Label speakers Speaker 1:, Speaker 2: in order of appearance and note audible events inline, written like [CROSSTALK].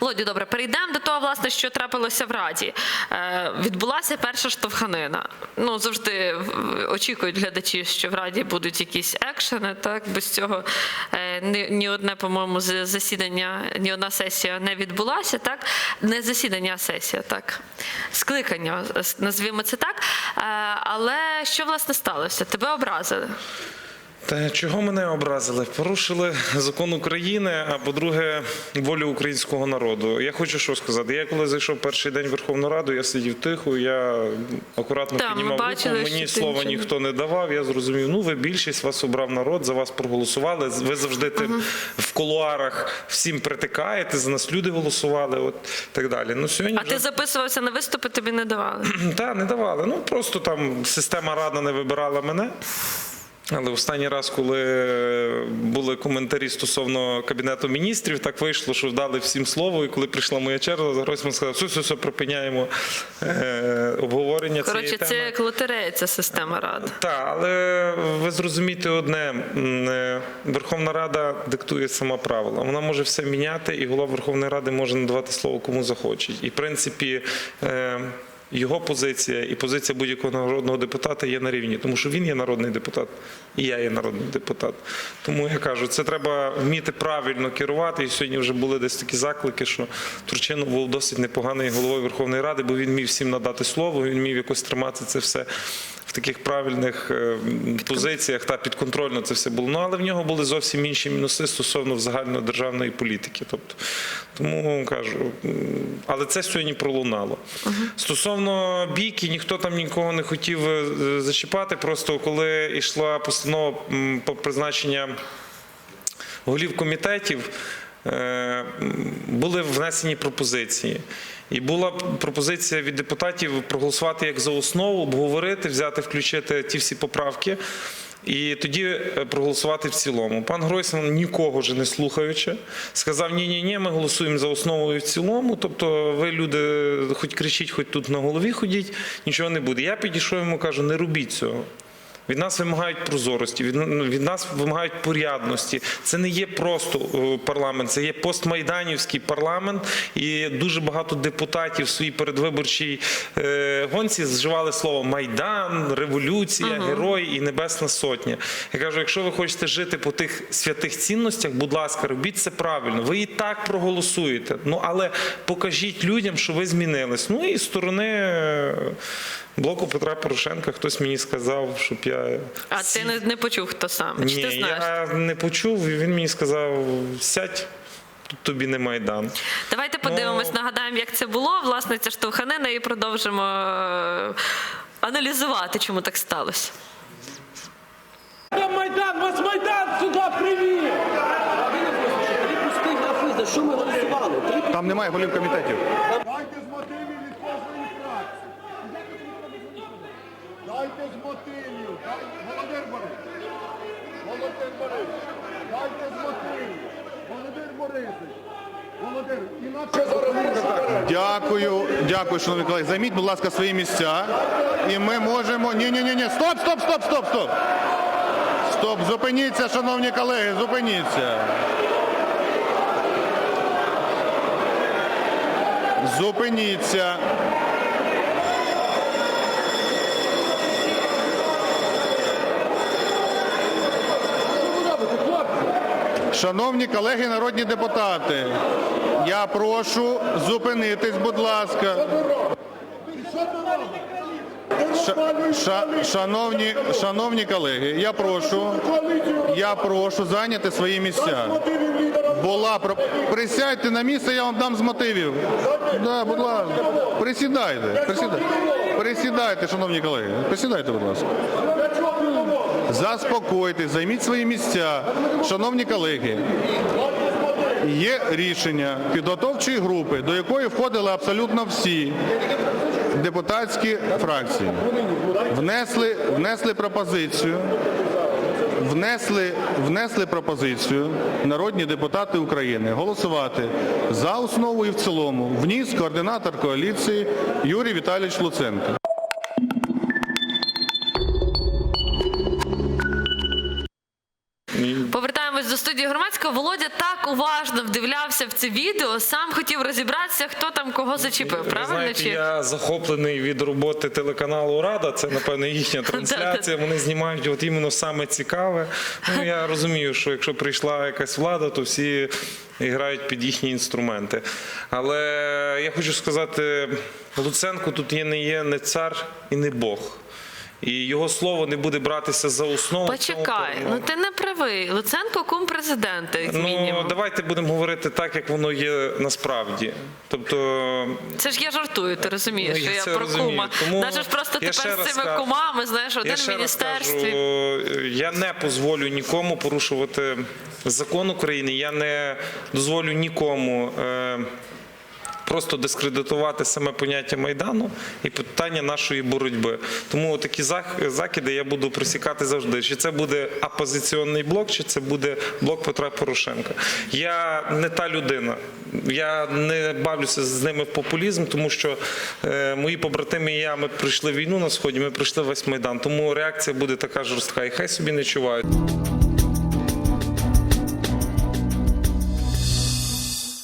Speaker 1: Володю, добре, перейдемо до того, власне, що трапилося в Раді. Е, відбулася перша штовханина. Ну, завжди очікують глядачі, що в Раді будуть якісь екшени. Так? Без цього е, ні, ні одне, по-моєму, засідання, ні одна сесія не відбулася. Так? Не засідання, а сесія, так. Скликання, назвімо це так. Е, але що, власне, сталося? Тебе образили.
Speaker 2: Та чого мене образили? Порушили закон України, а по-друге, волю українського народу. Я хочу що сказати. Я коли зайшов перший день в Верховну Раду, я сидів тихо, я акуратно
Speaker 1: Та,
Speaker 2: піднімав
Speaker 1: бачили,
Speaker 2: руку. Мені слова
Speaker 1: нічого
Speaker 2: ніхто не давав. Я зрозумів, ну ви більшість вас обрав народ, за вас проголосували. Ви завжди тим в кулуарах всім притикаєте, за нас люди голосували, от так далі. Ну сьогодні
Speaker 1: А
Speaker 2: вже...
Speaker 1: ти записувався на виступи, тобі не давали. [CLEARS THROAT]
Speaker 2: Та не давали. Ну просто там система рада не вибирала мене. Але останній раз, коли були коментарі стосовно кабінету міністрів, так вийшло, що дали всім слово. І коли прийшла моя черга, Гройсман сказав, все, все, все, припиняємо е, обговорення
Speaker 1: Коротше,
Speaker 2: цієї
Speaker 1: це
Speaker 2: теми.
Speaker 1: як лотерея, ця система ради.
Speaker 2: Так, але ви зрозумієте одне: е, Верховна Рада диктує сама правила. Вона може все міняти, і голова Верховної Ради може надавати слово кому захоче. І в принципі. е, Його позиція і позиція будь-якого народного депутата є на рівні, тому що він є народний депутат, і я є народний депутат. Тому я кажу, це треба вміти правильно керувати. І сьогодні вже були десь такі заклики, що Турчинов був досить непоганий головою Верховної Ради, бо він міг всім надати слово, він міг якось тримати це все в таких правильних е, позиціях та підконтрольно це все було. Ну але в нього були зовсім інші мінуси стосовно загальнодержавної політики. Тобто, тому кажу, але це сьогодні пролунало. Стосовно бійки, ніхто там нікого не хотів е, зачіпати. Просто коли йшла постанова м, про призначення голів комітетів е, були внесені пропозиції. І була пропозиція від депутатів проголосувати як за основу, обговорити, взяти, включити ті всі поправки. І тоді е, проголосувати в цілому. Пан Гройсман, нікого вже не слухаючи, сказав: ні, ні, ні, ми голосуємо за основу і в цілому. Тобто, ви люди, хоч кричіть, хоч тут на голові ходіть, нічого не буде. Я підійшов йому кажу, не робіть цього. Від нас вимагають прозорості, від, ну, від нас вимагають порядності. Це не є просто е, парламент, це є постмайданівський парламент, і дуже багато депутатів в своїй передвиборчій е, гонці зживали слово майдан, революція, герой і небесна сотня. Я кажу, якщо ви хочете жити по тих святих цінностях, будь ласка, робіть це правильно. Ви і так проголосуєте. Ну але покажіть людям, що ви змінились. Ну і сторони. Блоку Петра Порошенка хтось мені сказав, щоб я
Speaker 1: А ти не, не почув, хто саме? Чи
Speaker 2: ні,
Speaker 1: ти знаєш?
Speaker 2: я не почув, і він мені сказав: сядь, тут тобі не майдан.
Speaker 1: Давайте подивимось,
Speaker 2: Ну-
Speaker 1: нагадаємо, як це було. Власне, ця штовханина, і продовжимо е, аналізувати, чому так сталося.
Speaker 3: Майдан, вас Майдан сюди привів! Що ми голосували?
Speaker 4: Там немає голів комітетів.
Speaker 5: Дайте з мотивів від кожної фракції. Дайте з мотивів. Дай- Володимир Борисович. Володимир Борисович. Дайте з мотивів. Володимир Борисович. Володимир, інакше зараз
Speaker 4: Дякую, дякую, шановні колеги. Займіть, будь ласка, свої місця. І ми можемо. Ні, ні, ні, ні. Стоп, стоп, стоп, стоп, стоп. Стоп, зупиніться, шановні колеги, зупиніться. Зупиніться. Шановні колеги народні депутати, я прошу зупинитись, будь ласка. Ша- ша- шановні, шановні колеги, я прошу, я прошу зайняти свої місця. Була про... присядьте на місце, я вам дам з мотивів. Да, будь ласка, присідайте, присідайте. Присідайте, шановні колеги, присідайте, будь ласка. Заспокойтесь, займіть свої місця. Шановні колеги, є рішення підготовчої групи, до якої входили абсолютно всі депутатські фракції. Внесли, внесли пропозицію. Внесли, внесли пропозицію народні депутати України голосувати за основу і в цілому. Вніс координатор коаліції Юрій Віталійович Луценко.
Speaker 1: Студії громадського. Володя так уважно вдивлявся в це відео, сам хотів розібратися, хто там кого зачепив.
Speaker 2: Ви
Speaker 1: Правильно
Speaker 2: знаєте,
Speaker 1: чи
Speaker 2: я захоплений від роботи телеканалу Рада. Це напевно їхня [LAUGHS] трансляція. Вони знімають от іменно саме цікаве. Ну я розумію, що якщо прийшла якась влада, то всі грають під їхні інструменти. Але я хочу сказати, Луценко тут є не є не цар і не Бог. І його слово не буде братися за основу.
Speaker 1: почекай? Ну ти не правий. Луценко кум президента, як
Speaker 2: Ну,
Speaker 1: мінімум.
Speaker 2: давайте будемо говорити так, як воно є насправді. Тобто,
Speaker 1: Це ж я жартую, ти розумієш,
Speaker 2: Ну,
Speaker 1: що
Speaker 2: я
Speaker 1: я
Speaker 2: це
Speaker 1: про
Speaker 2: розумію.
Speaker 1: кума.
Speaker 2: Тому
Speaker 1: Навіть ж просто
Speaker 2: я ще
Speaker 1: тепер з цими
Speaker 2: кажу-
Speaker 1: кумами, знаєш, один
Speaker 2: я
Speaker 1: в
Speaker 2: ще раз
Speaker 1: міністерстві.
Speaker 2: кажу, я не дозволю нікому порушувати закон України. Я не дозволю нікому. Е, Просто дискредитувати саме поняття майдану і питання нашої боротьби. Тому такі закиди я буду присікати завжди. Чи це буде опозиційний блок, чи це буде блок Петра Порошенка. Я не та людина. Я не бавлюся з ними в популізм, тому що е, мої побратими і я ми прийшли війну на сході. Ми прийшли весь майдан. Тому реакція буде така жорстка, і хай собі не чувають.